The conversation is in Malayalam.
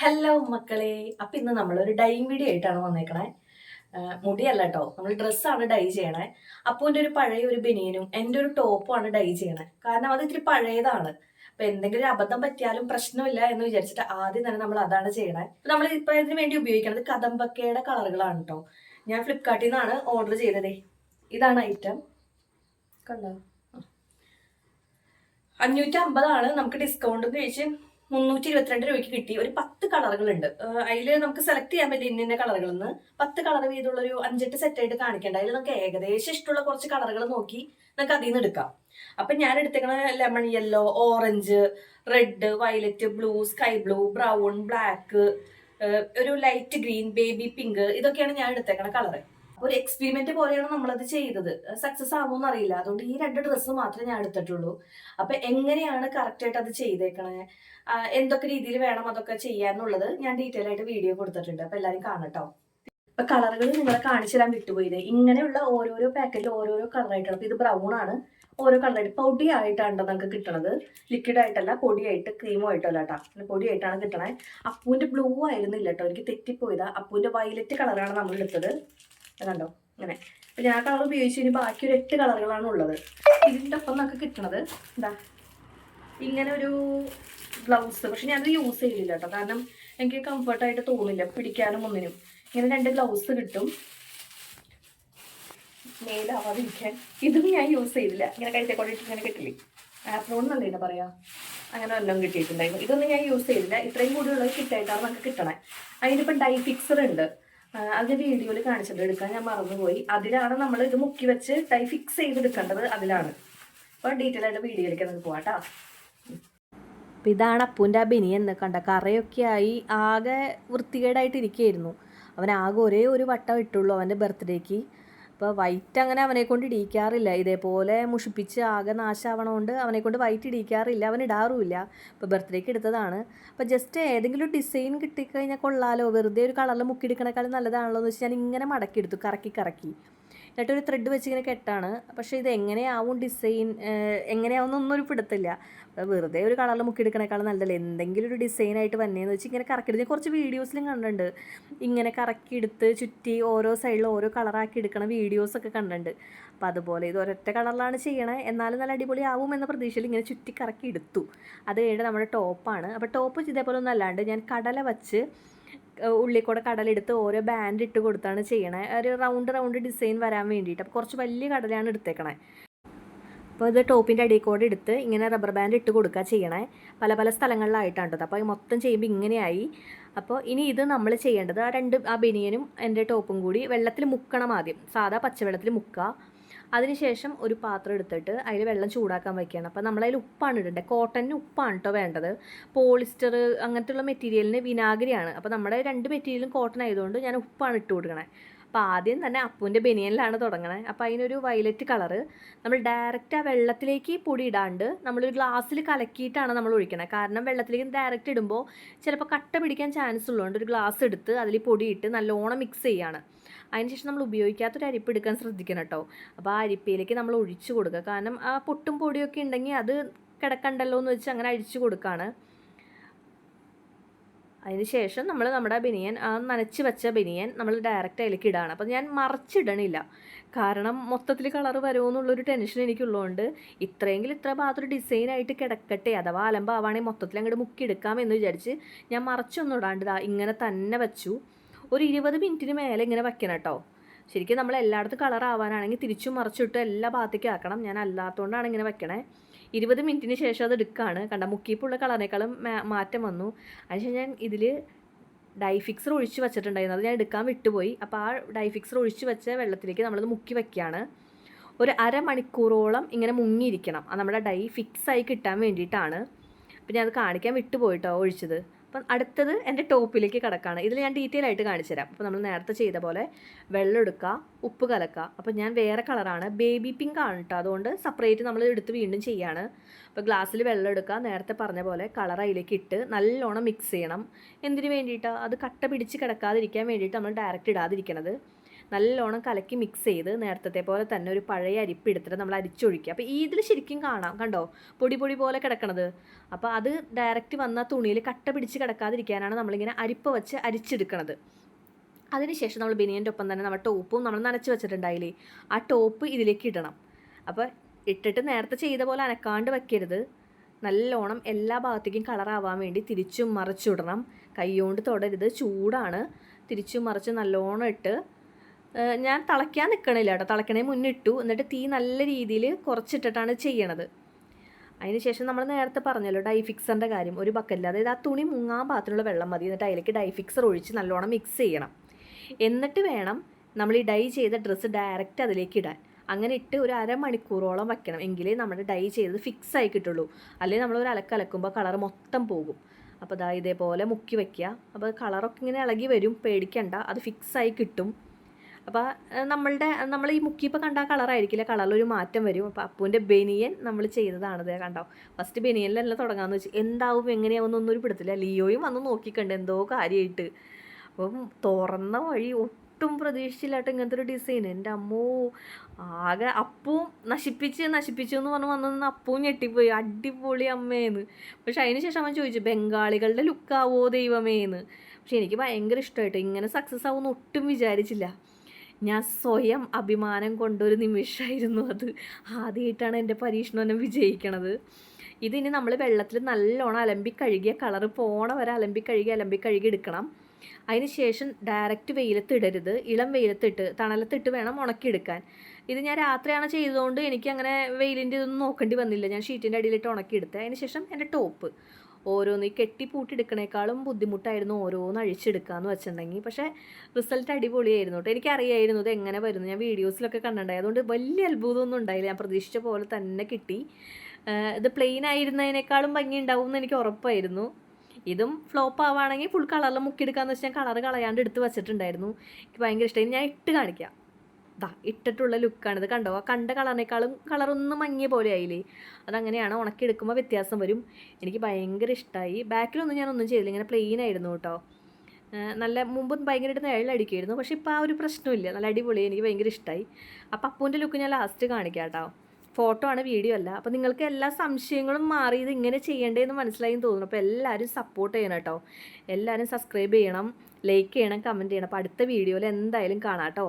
ഹലോ മക്കളെ. അപ്പൊ ഇന്ന് നമ്മളൊരു ഡൈയിങ് വീഡിയോ ആയിട്ടാണ് വന്നേക്കണേ. മുടിയല്ല കേട്ടോ നമ്മൾ ഡ്രസ്സാണ് ഡൈ ചെയ്യണേ. അപ്പൂന്റെ ഒരു പഴയ ഒരു ബനിയനും എന്റെ ഒരു ടോപ്പും ആണ് ഡൈ ചെയ്യണേ. കാരണം അത് ഇത്തിരി പഴയതാണ്. അപ്പൊ എന്തെങ്കിലും അബദ്ധം പറ്റിയാലും പ്രശ്നമില്ല എന്ന് വിചാരിച്ചിട്ട് ആദ്യം തന്നെ നമ്മൾ അതാണ് ചെയ്യണേ. നമ്മൾ ഇപ്പൊ ഇതിന് വേണ്ടി ഉപയോഗിക്കുന്നത് കദംബക്കയുടെ കളറുകളാണ് കേട്ടോ ഞാൻ ഫ്ലിപ്കാർട്ടിൽ നിന്നാണ് ഓർഡർ ചെയ്തതേ. ഇതാണ് ഐറ്റം കണ്ടോ. അഞ്ഞൂറ്റി അമ്പതാണ് നമുക്ക് ഡിസ്കൗണ്ട് കഴിച്ച് മുന്നൂറ്റി ഇരുപത്തിരണ്ട് രൂപയ്ക്ക് കിട്ടി. ഒരു പത്ത് കളറുകളുണ്ട്. അതിൽ നമുക്ക് സെലക്ട് ചെയ്യാൻ പറ്റും ഇന്ന കളറുകളിൽ നിന്ന് പത്ത് കളർ വീതമുള്ള ഒരു അഞ്ചെട്ട് സെറ്റ് ആയിട്ട് കാണിക്കേണ്ട. അതിൽ നമുക്ക് ഏകദേശം ഇഷ്ടമുള്ള കുറച്ച് കളറുകൾ നോക്കി നമുക്ക് അതിൽ നിന്ന് എടുക്കാം. അപ്പൊ ഞാൻ എടുത്തേക്കണ lemon yellow orange red violet blue sky blue brown black ഒരു ലൈറ്റ് ഗ്രീൻ ബേബി പിങ്ക് ഇതൊക്കെയാണ് ഞാൻ എടുത്തേക്കണ കളറ്. ഒരു എക്സ്പെരിമെന്റ് പോലെയാണ് നമ്മളത് ചെയ്തത്. സക്സസ് ആവുമെന്ന് അറിയില്ല. അതുകൊണ്ട് ഈ രണ്ട് ഡ്രസ്സ് മാത്രമേ ഞാൻ എടുത്തിട്ടുള്ളൂ. അപ്പൊ എങ്ങനെയാണ് കറക്റ്റ് ആയിട്ട് അത് ചെയ്തേക്കണേ? എന്തൊക്കെ രീതിയിൽ വേണം അതൊക്കെ ചെയ്യാന്നുള്ളത് ഞാൻ ഡീറ്റെയിൽ ആയിട്ട് വീഡിയോ കൊടുത്തിട്ടുണ്ട്. അപ്പൊ എല്ലാവരും കാണട്ടോ. ഇപ്പൊ കളറുകൾ നിങ്ങളെ കാണിച്ചു തരാൻ വിട്ടുപോയത് ഇങ്ങനെയുള്ള ഓരോരോ പാക്കറ്റിൽ ഓരോരോ കളറായിട്ടാണ് ഇത് ബ്രൗൺ ആണ്. ഓരോ കളറായിട്ട് പൊടി ആയിട്ടാണ് നമുക്ക് കിട്ടണത്. ലിക്വിഡ് ആയിട്ടല്ല പൊടിയായിട്ട് ക്രീമോ ആയിട്ടല്ല കേട്ടോ. പൊടിയായിട്ടാണ് കിട്ടണേ. അപ്പൂന്റെ ബ്ലൂ ആയിരുന്നില്ല കേട്ടോ. എനിക്ക് തെറ്റിപ്പോയതാ. അപ്പൂന്റെ വയലറ്റ് കളറാണ് നമ്മൾ എടുത്തത്. കണ്ടോ? ഇങ്ങനെ. അപ്പൊ ഞാൻ കളർ ഉപയോഗിച്ച് ഇനി ബാക്കി ഒരു എട്ട് കളറുകളാണ് ഉള്ളത്. ഇതിന്റെ ഒപ്പം നമുക്ക് കിട്ടണത് എന്താ? ഇങ്ങനെ ഒരു ബ്ലൗസ് പക്ഷെ ഞാനത് യൂസ് ചെയ്തില്ല കേട്ടോ. കാരണം എനിക്ക് കംഫർട്ടായിട്ട് തോന്നില്ല പിടിക്കാനും ഒന്നിനും. ഇങ്ങനെ രണ്ട് ഗ്ലൗസ് കിട്ടും. മേലാവാതിരിക്കാൻ ഇതും ഞാൻ യൂസ് ചെയ്തില്ല. ഇങ്ങനെ കഴിച്ചേക്കോട്ടെ ഇങ്ങനെ കിട്ടില്ലേ? ആപ്രോൺ എന്നല്ലേ പറയാ? അങ്ങനെ വല്ലതും കിട്ടിയിട്ടുണ്ടായിരുന്നു. ഇതൊന്നും ഞാൻ യൂസ് ചെയ്തില്ല. ഇത്രയും കൂടുതലുള്ളത് കിട്ടായിട്ടാണ് നമുക്ക് കിട്ടണേ. അതിനിപ്പം ഡൈ ഫിക്സർ ഉണ്ട്. അത് വീഡിയോയിൽ കാണിച്ചത് എടുക്കാൻ ഞാൻ മറന്നുപോയി. അതിലാണ് നമ്മൾ ഇത് മുക്കി വെച്ച് ടൈ ഫിക്സ് ചെയ്തെടുക്കേണ്ടത് അതിലാണ്. അപ്പോൾ ഡീറ്റെയിൽ ആയിട്ട് വീഡിയോയിലേക്ക് നമുക്ക് പോവാം കേട്ടോ അപ്പം ഇതാണ് അപ്പൂന്റെ ആ എന്ന് കണ്ട കറയൊക്കെ ആയി ആകെ വൃത്തികേടായിട്ട് ഇരിക്കുകയായിരുന്നു അവൻ ആകെ ഒരേ ഒരു വട്ടം ഇട്ടുള്ളൂ അവന്റെ ബർത്ത്ഡേക്ക് അപ്പോൾ വൈറ്റ് അങ്ങനെ അവനെ കൊണ്ട് ഇടിക്കാറില്ല ഇതേപോലെ മുഷിപ്പിച്ച് ആകെ നാശാവണമുണ്ട് അവനെ കൊണ്ട് വൈറ്റ് ഇടിക്കാറില്ല അവൻ ഇടാറുമില്ല. അപ്പോൾ ബർത്ത്ഡേക്ക് എടുത്തതാണ്. അപ്പോൾ ജസ്റ്റ് ഏതെങ്കിലും ഡിസൈൻ കിട്ടിക്കഴിഞ്ഞാൽ കൊള്ളാലോ. വെറുതെ ഒരു കളറിൽ മുക്കിയെടുക്കണേക്കാളും നല്ലതാണല്ലോ എന്ന് വെച്ചാൽ ഞാൻ ഇങ്ങനെ മടക്കിയെടുത്തു കറക്കി കറക്കി. എന്നിട്ട് ഒരു ത്രെഡ് വെച്ച് ഇങ്ങനെ കെട്ടാണ്. പക്ഷേ ഇത് എങ്ങനെയാവും ഡിസൈൻ എങ്ങനെയാവുന്നൊന്നും ഒരു പിടുത്തില്ല. വെറുതെ ഒരു കളറിൽ മുക്കിയെടുക്കണേക്കാളും നല്ലതല്ലേ എന്തെങ്കിലും ഒരു ഡിസൈനായിട്ട് വന്നേന്ന് വെച്ച് ഇങ്ങനെ കറക്കിയെടുത്ത് ഞാൻ കുറച്ച് വീഡിയോസിലും കണ്ടിട്ടുണ്ട്. ഇങ്ങനെ കറക്കിയെടുത്ത് ചുറ്റി ഓരോ സൈഡിൽ ഓരോ കളറാക്കി എടുക്കണ വീഡിയോസൊക്കെ കണ്ടിട്ടുണ്ട്. അപ്പോൾ അതുപോലെ ഇത് ഒരൊറ്റ കളറിലാണ് ചെയ്യണേ. എന്നാലും നല്ല അടിപൊളി ആവും എന്ന പ്രതീക്ഷയിൽ ഇങ്ങനെ ചുറ്റി കറക്കി എടുത്തു അത് കഴിഞ്ഞ് നമ്മുടെ ടോപ്പാണ് അപ്പോൾ ടോപ്പ് ഇതേപോലെ ഒന്നും അല്ലാണ്ട് ഞാൻ കടല വച്ച് ഉള്ളിൽ കൂടെ കടലെടുത്ത് ഓരോ ബാൻഡ് ഇട്ട് കൊടുത്താണ് ചെയ്യണേ. ഒരു റൗണ്ട് റൗണ്ട് ഡിസൈൻ വരാൻ വേണ്ടിയിട്ട്. അപ്പോൾ കുറച്ച് വലിയ കടലാണ് എടുത്തേക്കണേ. അപ്പോൾ ഇത് ടോപ്പിന്റെ അടിയിൽ കൂടെ എടുത്ത് ഇങ്ങനെ റബ്ബർ ബാൻഡ് ഇട്ട് കൊടുക്കുക ചെയ്യണേ. പല പല സ്ഥലങ്ങളിലായിട്ടാണ് കേട്ടോ അപ്പോൾ മൊത്തം ചെയ്യുമ്പോൾ ഇങ്ങനെയായി. അപ്പോൾ ഇനി ഇത് നമ്മൾ ചെയ്യേണ്ടത് ആ രണ്ട് ആ ബനിയനും എന്റെ ടോപ്പും കൂടി വെള്ളത്തിൽ മുക്കണം ആദ്യം. സാധാ പച്ചവെള്ളത്തിൽ മുക്കുക അതിനുശേഷം ഒരു പാത്രം എടുത്തിട്ട് അതിൽ വെള്ളം ചൂടാക്കാൻ വയ്ക്കുകയാണ് അപ്പോൾ നമ്മളതിൽ ഉപ്പാണ് ഇടേണ്ടത് കോട്ടണിന് ഉപ്പാണ് കേട്ടോ വേണ്ടത്. പോളിസ്റ്റർ അങ്ങനത്തെയുള്ള മെറ്റീരിയലിന് വിനാഗിരിയാണ്. അപ്പോൾ നമ്മുടെ രണ്ട് മെറ്റീരിയലും കോട്ടൺ ആയതുകൊണ്ട് ഞാൻ ഉപ്പാണ് ഇട്ട് കൊടുക്കണേ. അപ്പോൾ ആദ്യം തന്നെ അപ്പുവിന്റെ ബനിയനിലാണ് തുടങ്ങണത് അപ്പോൾ അതിനൊരു വയലറ്റ് കളറ് നമ്മൾ ഡയറക്റ്റ് ആ വെള്ളത്തിലേക്ക് പൊടി ഇടാണ്ട് നമ്മളൊരു ഗ്ലാസ്സിൽ കലക്കിയിട്ടാണ് നമ്മൾ ഒഴിക്കണത് കാരണം വെള്ളത്തിലേക്ക് ഡയറക്റ്റ് ഇടുമ്പോൾ ചിലപ്പോൾ കട്ട പിടിക്കാൻ ചാൻസ് ഉള്ളതുകൊണ്ട് ഒരു ഗ്ലാസ് എടുത്ത് അതിൽ പൊടിയിട്ട് നല്ലോണം മിക്സ് ചെയ്യാണ്. അതിനുശേഷം നമ്മൾ ഉപയോഗിക്കാത്തൊരു അരിപ്പ് എടുക്കാൻ ശ്രദ്ധിക്കണം കേട്ടോ അപ്പോൾ ആ അരിപ്പയിലേക്ക് നമ്മൾ ഒഴിച്ചു കൊടുക്കുക. കാരണം ആ പൊട്ടും പൊടിയൊക്കെ ഉണ്ടെങ്കിൽ അത് കിടക്കണ്ടല്ലോ എന്ന് വെച്ച് അങ്ങനെ അഴിച്ചു കൊടുക്കുകയാണ് ശേഷം നമ്മൾ നമ്മുടെ ബനിയൻ നനച്ച് വെച്ച ബനിയൻ നമ്മൾ ഡയറക്റ്റ് അതിലേക്ക് ഇടാണ്. അപ്പോൾ ഞാൻ മറച്ചിടണില്ല. കാരണം മൊത്തത്തിൽ കളർ വരുമോ എന്നുള്ളൊരു ടെൻഷൻ എനിക്കുള്ളതുകൊണ്ട് ഇത്രയെങ്കിലും ഇത്ര ഭാഗത്തൊരു ഡിസൈനായിട്ട് കിടക്കട്ടെ അഥവാ അലമ്പാവാണെങ്കിൽ മൊത്തത്തിൽ അങ്ങോട്ട് മുക്കിയെടുക്കാം എന്ന് വിചാരിച്ച് ഞാൻ മറച്ചൊന്നും ഇടാണ്ട് ഇങ്ങനെ തന്നെ വെച്ചു. ഒരു ഇരുപത് മിനിറ്റിന് മേലെ ഇങ്ങനെ വെക്കണം കേട്ടോ ശരിക്കും നമ്മൾ എല്ലായിടത്തും കളർ ആവാനാണെങ്കിൽ തിരിച്ചും മറിച്ചിട്ട് എല്ലാ ഭാഗത്തേക്കും ആക്കണം. ഞാൻ അല്ലാത്തതുകൊണ്ടാണ് ഇങ്ങനെ വെക്കണേ. ഇരുപത് മിനിറ്റിന് ശേഷം അത് എടുക്കുകയാണ് കണ്ട മുക്കിയിപ്പുള്ള കളറിനേക്കാളും മാറ്റം വന്നു. അതിനുശേഷം ഞാൻ ഇതിൽ ഡൈ ഫിക്സർ ഒഴിച്ച് വെച്ചിട്ടുണ്ടായിരുന്നു. അത് ഞാൻ എടുക്കാൻ വിട്ടുപോയി. അപ്പോൾ ആ ഡൈ ഫിക്സർ ഒഴിച്ച് വെച്ച വെള്ളത്തിലേക്ക് നമ്മളത് മുക്കി വയ്ക്കുകയാണ് ഒരു അരമണിക്കൂറോളം ഇങ്ങനെ മുങ്ങിയിരിക്കണം. നമ്മുടെ ഡൈ ഫിക്സായി കിട്ടാൻ വേണ്ടിയിട്ടാണ്. അപ്പോൾ ഞാൻ അത് കാണിക്കാൻ വിട്ടുപോയിട്ടോ ഒഴിച്ചത്. അപ്പം അടുത്തത് എന്റെ ടോപ്പിലേക്ക് കിടക്കാണ്. ഇതിൽ ഞാൻ ഡീറ്റെയിൽ ആയിട്ട് കാണിച്ചു തരാം. അപ്പോൾ നമ്മൾ നേരത്തെ ചെയ്ത പോലെ വെള്ളം എടുക്കുക ഉപ്പ് കലക്കുക. അപ്പോൾ ഞാൻ വേറെ കളറാണ് ബേബി പിങ്ക് ആണ് കേട്ടോ അതുകൊണ്ട് സെപ്പറേറ്റ് നമ്മൾ എടുത്ത് വീണ്ടും ചെയ്യാണ്. അപ്പോൾ ഗ്ലാസ്സിൽ വെള്ളം എടുക്കുക. നേരത്തെ പറഞ്ഞ പോലെ കളർ അതിലേക്ക് ഇട്ട് നല്ലോണം മിക്സ് ചെയ്യണം. എന്തിനു വേണ്ടിയിട്ടാണ് അത് കട്ട പിടിച്ച് കിടക്കാതിരിക്കാൻ വേണ്ടിയിട്ട് നമ്മൾ ഡയറക്റ്റ് ഇടാതിരിക്കണത്. നല്ലോണം കലക്കി മിക്സ് ചെയ്ത് നേരത്തെ പോലെ തന്നെ ഒരു പഴയ അരിപ്പ് എടുത്തിട്ട് നമ്മൾ അരിച്ചൊഴിക്കുക. അപ്പോൾ ഈ ഇതിൽ ശരിക്കും കാണാം കണ്ടോ? പൊടി പൊടി പോലെ കിടക്കണത്. അപ്പോൾ അത് ഡയറക്റ്റ് വന്ന തുണിയിൽ കട്ട പിടിച്ച് കിടക്കാതിരിക്കാനാണ് നമ്മളിങ്ങനെ അരിപ്പ് വെച്ച് അരിച്ചെടുക്കണത്. അതിനുശേഷം നമ്മൾ ബനിയന്റെ ഒപ്പം തന്നെ നമ്മുടെ ടോപ്പും നമ്മൾ നനച്ച് വെച്ചിട്ടുണ്ടായില്ലേ? ആ ടോപ്പ് ഇതിലേക്ക് ഇടണം. അപ്പോൾ ഇട്ടിട്ട് നേരത്തെ ചെയ്ത പോലെ അനക്കാണ്ട് വെക്കരുത്. നല്ലോണം എല്ലാ ഭാഗത്തേക്കും കളറാവാൻ വേണ്ടി തിരിച്ചും മറിച്ചിടണം. കൈ കൊണ്ട് തൊടരുത്. ചൂടാണ്. തിരിച്ചും മറിച്ച് നല്ലോണം ഇട്ട് ഞാൻ തിളയ്ക്കാൻ നിൽക്കണില്ല കേട്ടോ. തിളയ്ക്കണേ മുന്നിട്ടു. എന്നിട്ട് തീ നല്ല രീതിയിൽ കുറച്ചിട്ടിട്ടാണ് ചെയ്യണത്. അതിനുശേഷം നമ്മൾ നേരത്തെ പറഞ്ഞല്ലോ ഡൈ ഫിക്സറിന്റെ കാര്യം. ഒരു ബക്കറ്റിൽ അതായത് ആ തുണി മുങ്ങാൻ പാത്രത്തിലുള്ള വെള്ളം മതി. എന്നിട്ട് അതിലേക്ക് ഡൈ ഫിക്സർ ഒഴിച്ച് നല്ലോണം മിക്സ് ചെയ്യണം. എന്നിട്ട് വേണം നമ്മൾ ഈ ഡൈ ചെയ്ത ഡ്രസ്സ് ഡയറക്റ്റ് അതിലേക്ക് ഇടാൻ. അങ്ങനെ ഇട്ട് ഒരു അരമണിക്കൂറോളം വയ്ക്കണം എങ്കിലേ നമ്മുടെ ഡൈ ചെയ്തത് ഫിക്സ് ആയി കിട്ടുള്ളൂ. അല്ലെങ്കിൽ നമ്മൾ ഒരു അലക്ക് അലക്കുമ്പോൾ കളർ മൊത്തം പോകും. അപ്പോൾ ദാ ഇതേപോലെ മുക്കി വയ്ക്കുക അപ്പോൾ കളറൊക്കെ ഇങ്ങനെ ഇളകി വരും. പേടിക്കണ്ട. അത് ഫിക്സ് ആയി കിട്ടും. അപ്പോൾ നമ്മളുടെ നമ്മൾ ഈ മുക്കിയിപ്പോൾ കണ്ട ആ കളറായിരിക്കില്ല? കളറിലൊരു മാറ്റം വരും. അപ്പോൾ അപ്പൂന്റെ ബനിയൻ നമ്മൾ ചെയ്തതാണിത് കണ്ടോ? ഫസ്റ്റ് ബനിയനിലല്ല തുടങ്ങാന്ന് വെച്ച് എന്താവും എങ്ങനെയാവുന്നൊന്നും ഒരു പിടുത്തില്ല. ലിയോയും വന്ന് നോക്കിക്കണ്ട് എന്തോ കാര്യമായിട്ട് അപ്പം തുറന്ന വഴി ഒട്ടും പ്രതീക്ഷിച്ചില്ലാട്ട് ഇങ്ങനത്തെ ഒരു ഡിസൈൻ എന്റെ അമ്മൂ ആകെ അപ്പവും നശിപ്പിച്ച് നശിപ്പിച്ചു എന്ന് പറഞ്ഞ് വന്നു അപ്പവും ഞെട്ടിപ്പോയി. അടിപൊളി അമ്മേന്ന്. പക്ഷെ അതിന് ശേഷം അവൻ ചോദിച്ചു ബംഗാളികളുടെ ലുക്കാവോ ദൈവമേന്ന് പക്ഷെ എനിക്ക് ഭയങ്കര ഇഷ്ടമായിട്ട് ഇങ്ങനെ സക്സസ് ആവുമെന്ന് ഒട്ടും വിചാരിച്ചില്ല. ഞാൻ സ്വയം അഭിമാനം കൊണ്ടൊരു നിമിഷമായിരുന്നു അത്. ആദ്യമായിട്ടാണ് എന്റെ പരീക്ഷണം വിജയിക്കണത്. ഇതിനി നമ്മൾ വെള്ളത്തിൽ നല്ലോണം അലമ്പി കഴുകിയ കളറ് പോണ വരെ അലമ്പി കഴുകി അലമ്പി കഴുകി എടുക്കണം. അതിന് ശേഷം ഡയറക്റ്റ് വെയിലത്ത് ഇടരുത്. ഇളം വെയിലത്തിട്ട് തണലത്തിട്ട് വേണം ഉണക്കിയെടുക്കാൻ. ഇത് ഞാൻ രാത്രിയാണ് ചെയ്തതുകൊണ്ട് എനിക്ക് അങ്ങനെ വെയിലിന്റെ ഇതൊന്നും നോക്കേണ്ടി വന്നില്ല. ഞാൻ ഷീറ്റിന്റെ അടിയിലിട്ട് ഉണക്കിയെടുത്തത് അതിന് ശേഷം എന്റെ ടോപ്പ് ഓരോന്ന് ഈ കെട്ടി പൂട്ടിയെടുക്കണേക്കാളും ബുദ്ധിമുട്ടായിരുന്നു ഓരോന്ന് അഴിച്ചെടുക്കാന്ന് വെച്ചിട്ടുണ്ടെങ്കിൽ. പക്ഷേ റിസൾട്ട് അടിപൊളിയായിരുന്നു കേട്ടോ. എനിക്കറിയായിരുന്നു ഇത് എങ്ങനെ വരുന്നു. ഞാൻ വീഡിയോസിലൊക്കെ കണ്ടുണ്ടായി അതുകൊണ്ട് വലിയ അത്ഭുതമൊന്നും ഉണ്ടായില്ല. ഞാൻ പ്രതീക്ഷിച്ച പോലെ തന്നെ കിട്ടി. ഇത് പ്ലെയിൻ ആയിരുന്നതിനേക്കാളും ഭംഗി ഉണ്ടാവും എന്ന് എനിക്ക് ഉറപ്പായിരുന്നു. ഇതും ഫ്ലോപ്പ് ആവുകയാണെങ്കിൽ ഫുൾ കളറിൽ മുക്കിയെടുക്കാന്ന് വെച്ചാൽ കളർ കളയാണ്ട് എടുത്ത് വെച്ചിട്ടുണ്ടായിരുന്നു. എനിക്ക് ഭയങ്കര ഇഷ്ടമായി. ഞാൻ ഇട്ട് കാണിക്കാം. ദാ ഇട്ടിട്ടുള്ള ലുക്കാണ്. ഇത് കണ്ടോ? ആ കണ്ട കളറിനേക്കാളും കളറൊന്നും മങ്ങിയ പോലെ ആയില്ലേ അതങ്ങനെയാണ് ഉണക്കിയെടുക്കുമ്പോൾ വ്യത്യാസം വരും. എനിക്ക് ഭയങ്കര ഇഷ്ടമായി ബാക്കിലൊന്നും ഞാനൊന്നും ചെയ്തില്ല. ഇങ്ങനെ പ്ലെയിൻ ആയിരുന്നു കേട്ടോ. നല്ല മുമ്പ് ഭയങ്കരമായിട്ട് നിഴലടിക്കുമായിരുന്നു പക്ഷേ ഇപ്പോൾ ആ ഒരു പ്രശ്നമില്ല. നല്ല അടിപൊളി. എനിക്ക് ഭയങ്കര ഇഷ്ടമായി അപ്പോൾ അപ്പൂന്റെ ലുക്ക് ഞാൻ ലാസ്റ്റ് കാണിക്കാം കേട്ടോ. ഫോട്ടോ ആണ് വീഡിയോ അല്ല. അപ്പോൾ നിങ്ങൾക്ക് എല്ലാ സംശയങ്ങളും മാറി ഇത് ഇങ്ങനെ ചെയ്യേണ്ടതെന്ന് മനസ്സിലായി തോന്നുന്നു. അപ്പോൾ എല്ലാവരും സപ്പോർട്ട് ചെയ്യണം കേട്ടോ. എല്ലാവരും സബ്സ്ക്രൈബ് ചെയ്യണം ലൈക്ക് ചെയ്യണം കമന്റ് ചെയ്യണം. അപ്പോൾ അടുത്ത വീഡിയോയിൽ എന്തായാലും കാണാം കേട്ടോ.